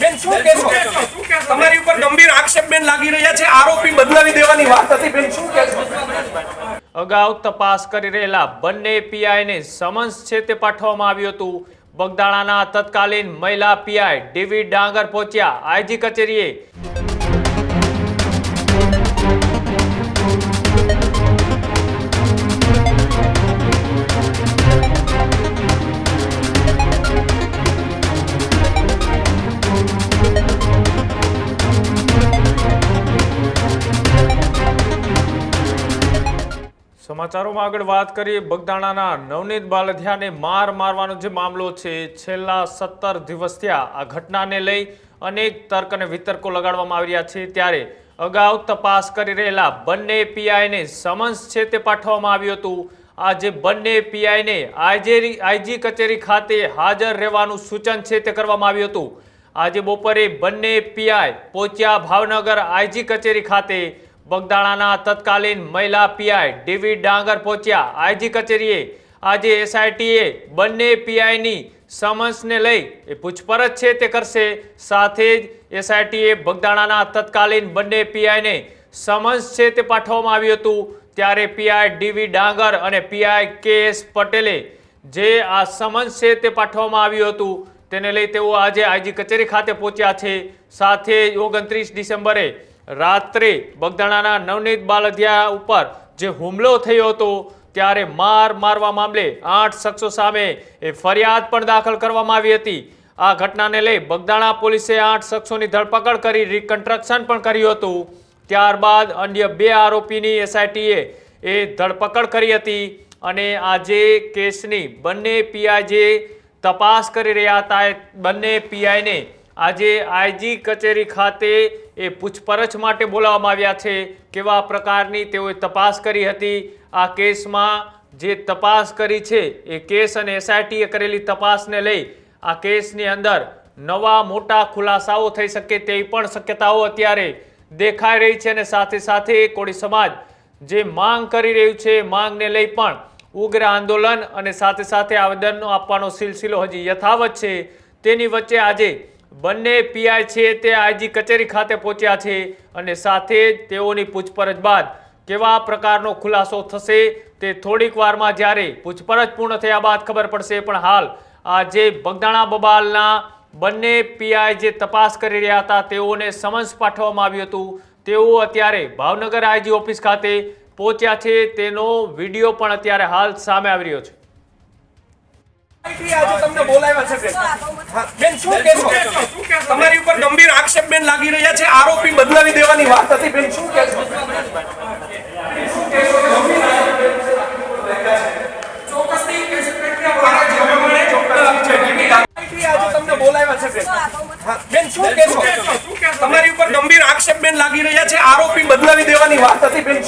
બેન, શું કહેશો તમારી ઉપર ગંભીર આક્ષેપ બેન લાગી રહ્યા છે, આરોપી બદલાવી દેવાની વાત હતી, બેન, શું કહેશો અગાઉ તપાસ કરી રહેલા બંને પીઆઈને સમન્સ છે તે પાઠવવામાં આવ્યું હતું. બગદાણાના તત્કાલીન મહિલા પીઆઈ ડીવી ડાંગર પહોંચ્યા. આઈજી કચેરીએ સમાચારોમાં આગળ વાત કરીએ. બગદાણાના નવનીત બાલધિયાને માર મારવાનો જે મામલો છે, છેલ્લા સત્તર દિવસ થયા આ ઘટનાને લઈ અનેક તર્ક અને વિતર્કો લગાડવામાં આવી રહ્યા છે. ત્યારે અગાઉ તપાસ કરી રહેલા બંને પીઆઈને સમન્સ છે તે પાઠવવામાં આવ્યું હતું. આ જે બંને પીઆઈને આઈજેરી, આઈજી કચેરી ખાતે હાજર રહેવાનું સૂચન છે તે કરવામાં આવ્યું હતું. આજે બપોરે બંને પીઆઈ પહોંચ્યા ભાવનગર આઈજી કચેરી ખાતે બગદાણાના તત્કાલીન મહિલા પીઆઈ ડીવી ડાંગર પહોંચ્યા. આઈજી કચેરીએ આજે એસઆઈટીએ બંને પીઆઈની સમન્સને લઈ એ પૂછપરછ છે તે કરશે. સાથે જ એસઆઈટીએ બગદાણાના તત્કાલીન બંને પીઆઈને સમન્સ છે તે પાઠવવામાં આવ્યું હતું. ત્યારે પીઆઈ ડીવી ડાંગર અને પીઆઈ કે એસ પટેલે જે આ સમન્સ છે તે પાઠવવામાં આવ્યું હતું તેને લઈ તેઓ આજે આઈજી કચેરી ખાતે પહોંચ્યા છે. સાથે ઓગણત્રીસ ડિસેમ્બરે રાત્રે બગદાણાના નવનીત બાલધિયા ઉપર જે હુમલો થયો હતો, ત્યારે માર મારવા મામલે આઠ શખ્સો સામે એ ફરિયાદ પણ દાખલ કરવામાં આવી હતી. આ ઘટનાને લઈ બગદાણા પોલીસે આઠ શખ્સોની ધરપકડ કરી રિકન્સ્ટ્રક્શન પણ કર્યું હતું. ત્યારબાદ અન્ય બે આરોપીની એસઆઈટીએ એ ધરપકડ કરી હતી અને આજે કેસની બંને પીઆઈ જે તપાસ કરી રહ્યા હતા, એ બંને પીઆઈને આજે આઈજી કચેરી ખાતે એ પૂછપરછ માટે બોલાવવામાં આવ્યા છે. કેવા પ્રકારની તેઓએ તપાસ કરી હતી? આ કેસમાં જે તપાસ કરી છે, એ કેસ અને એસઆઈટીએ કરેલી તપાસને લઈ આ કેસની અંદર નવા મોટા ખુલાસાઓ થઈ શકે તેવી પણ શક્યતાઓ અત્યારે દેખાઈ રહી છે અને સાથે સાથે કોળી સમાજ જે માંગ કરી રહ્યું છે માંગને લઈ પણ ઉગ્ર આંદોલન અને સાથે સાથે આવેદન આપવાનો સિલસિલો હજી યથાવત છે. તેની વચ્ચે આજે બંને પીઆઈ છે તે આઈજી કચેરી ખાતે પહોંચ્યા છે અને સાથે જ તેઓની પૂછપરછ બાદ કેવા પ્રકારનો ખુલાસો થશે તે થોડીક વારમાં જ્યારે પૂછપરછ પૂર્ણ થયા બાદ ખબર પડશે. પણ હાલ આ જે બગદાણા બબાલના બંને પીઆઈ જે તપાસ કરી રહ્યા હતા તેઓને સમન્સ પાઠવવામાં આવ્યું હતું. તેઓ અત્યારે ભાવનગર આઈજી ઓફિસ ખાતે પહોંચ્યા છે. તેનો વીડિયો પણ અત્યારે હાલ સામે આવી રહ્યો છે. બેન, શું કહેશો તમારી ઉપર ગંભીર આક્ષેપ બેન લાગી રહ્યા છે. આરોપી બદલાવી દેવાની વાત હતી. બેન શું કહી શું તમારી ઉપર ગંભીર આક્ષેપ બેન લાગી રહ્યા છે. આરોપી બદલાવી દેવાની વાત હતી. બેન